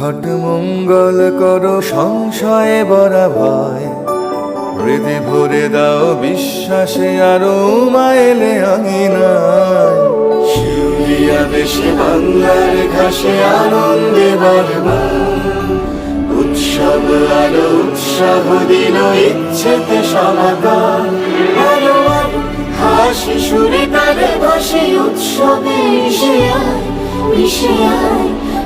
ঘট মঙ্গল করো, সংশয়ে বরা ভয় হৃদে ভরে দাও বিশ্বাসে, আরও মাইলে আঙিনায় শিউলিয়া দেশে, বাংলার ঘাসে আনন্দে বরবাদ উৎসব আলো, উৎসাহ দিল, ইচ্ছেতে আলো হাসি সুরে তালে ভাসে উৎসবে মিশে আয় মিশে আয়।